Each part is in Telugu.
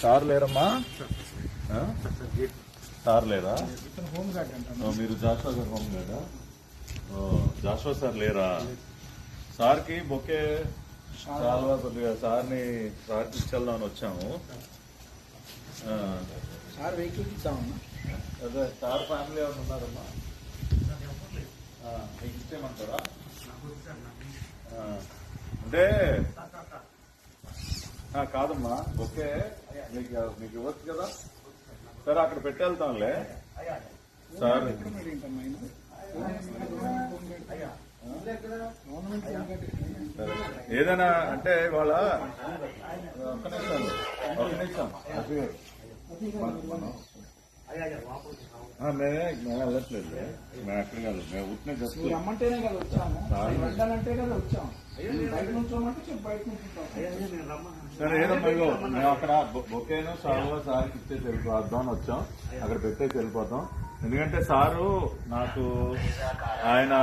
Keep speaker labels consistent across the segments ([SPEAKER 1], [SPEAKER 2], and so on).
[SPEAKER 1] సార్ లేరమ్మా? సార్ లేరా? మీరు జాషువా గారు హోమ్ గార్డా జాషువా సార్ లేరా? సార్కి బొకే చాలా కొద్దిగా సార్ని ఇచ్చేద్దామని వచ్చాము.
[SPEAKER 2] సార్ వెహికల్ ఇద్దామన్నా
[SPEAKER 1] అదే సార్ ఫ్యామిలీ ఎవరు ఉన్నారమ్మా? మీకు ఇచ్చేయమంటారా అంటే కాదమ్మా ఓకే. మీకు మీకు ఇవ్వచ్చు కదా? సరే అక్కడ పెట్టేళ్తాంలే. సార్. ఏదైనా అంటే ఇవాళ ఒక్క నిమిషం ఒక్క నిమిషం. మేమే మేము వెళ్ళట్లేదు. మేము ఎక్కడ కాదు మేము ఉట్టిన
[SPEAKER 2] రమ్మంటేనే కదా వచ్చాము.
[SPEAKER 1] సార్.
[SPEAKER 2] వెళ్ళాలంటే కదా వచ్చాము. బయట నుంచోమంటే
[SPEAKER 1] సరే ఏదమ్మా ఇగో మేము అక్కడ బొకేను సాల్వా సార్కి ఇచ్చేసి అని వచ్చాం. అక్కడ పెట్టేసి వెళ్ళిపోతాం. ఎందుకంటే సారు నాకు ఆయన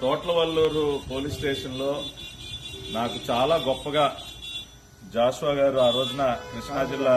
[SPEAKER 1] తోట్ల వల్లూరు పోలీస్ స్టేషన్లో నాకు చాలా గొప్పగా జాషువా గారు ఆ రోజున కృష్ణా జిల్లా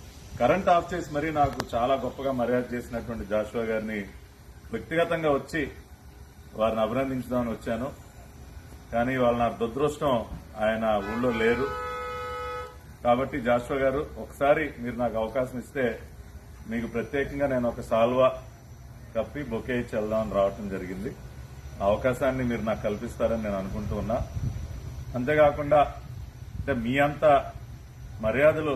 [SPEAKER 1] కరెంట్ ఆఫ్ చేసి మరీ నాకు చాలా గొప్పగా మర్యాద చేసినటువంటి జాషువా గారిని వ్యక్తిగతంగా వచ్చి వారిని అభినందించుదామని వచ్చాను. కానీ వాళ్ళ నా దురదృష్టం ఆయన ఊళ్ళో లేరు. కాబట్టి జాషువా గారు ఒకసారి మీరు నాకు అవకాశం ఇస్తే మీకు ప్రత్యేకంగా నేను ఒక సాల్వా కప్పి బొకే ఇచ్చి వెళ్దామని రావటం జరిగింది. ఆ అవకాశాన్ని మీరు నాకు కల్పిస్తారని నేను అనుకుంటూ ఉన్నా. అంతేకాకుండా అంటే మీ అంత మర్యాదలు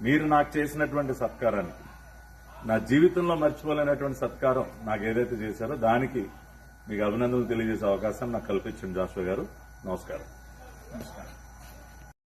[SPEAKER 1] మీరు నాకు చేసినటువంటి సత్కారాన్ని నా జీవితంలో మర్చిపోలేనటువంటి సత్కారం నాకు ఏదైతే చేశారో దానికి మీకు అభినందనలు తెలియజేసే అవకాశం నాకు కల్పించండి జాషువా గారు. నమస్కారం.
[SPEAKER 2] నమస్కారం.